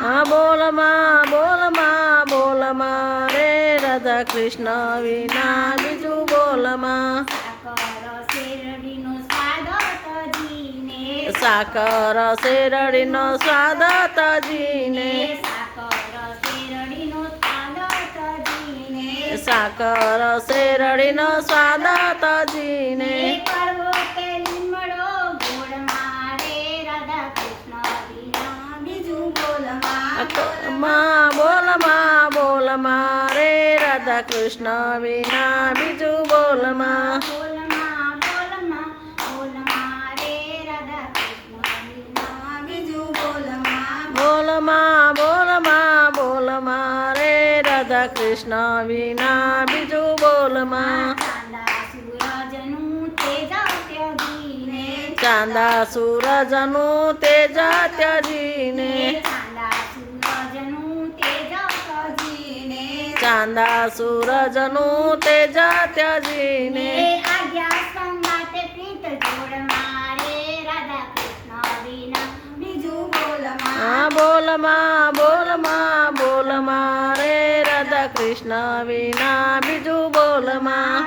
હા બોલમાં બોલમાં બોલમાં રે રાધા કૃષ્ણ વિના બીજું બોલમાં સાકર શેરડીનો સ્વાદ તજીને. સાકર શેરડીનો સ્વાદ તજીને. બીજું બોલમાં માં બોલમાં બોલમાં રે રાધા કૃષ્ણ વિના બીજું બોલમાં બોલમાં બોલમાં બોલમાં રે રાધા કૃષ્ણ વિના બીજું બોલમાં બોલમાં બોલમાં બોલમાં રે રાધા કૃષ્ણ વિના બીજું બોલમાં ચાંદા સૂરજનું તેજ ત્યજીને ચાંદા સૂરજનું તેજ ત્યજીને ચાંદા સૂરજનું તેજ ત્યજીને ચાંદા સૂરજનું તેજ ત્યજીને આજ્ઞા સંગાતે પ્રીત જોડ મારે રાધા કૃષ્ણ વિના. બીજું બોલમાં બોલમાં બોલમાં બોલમાં રે રાધા કૃષ્ણ વિના. બીજું બોલમાં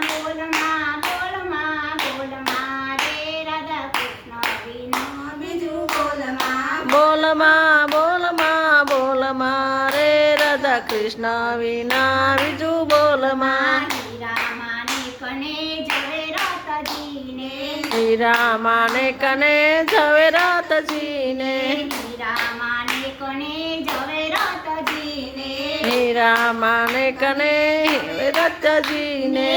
બોલમાં બોલમાં કૃષ્ણ વિના બીજું બોલમાં. રામાને કને કને ઝવેરાતજીને હીરામાને કને વિના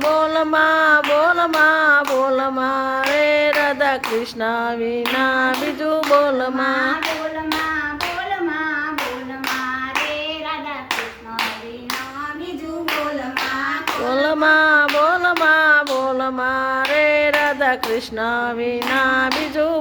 બોલમાં બોલમાં બોલમાં કૃષ્ણ વિના બીજું બોલમાં બોલમાં બોલમાં બોલમાં રે રાધા કૃષ્ણ વિના બીજું બોલમાં બોલમાં બોલમાં બોલમાં રે રાધા કૃષ્ણ વિના બીજું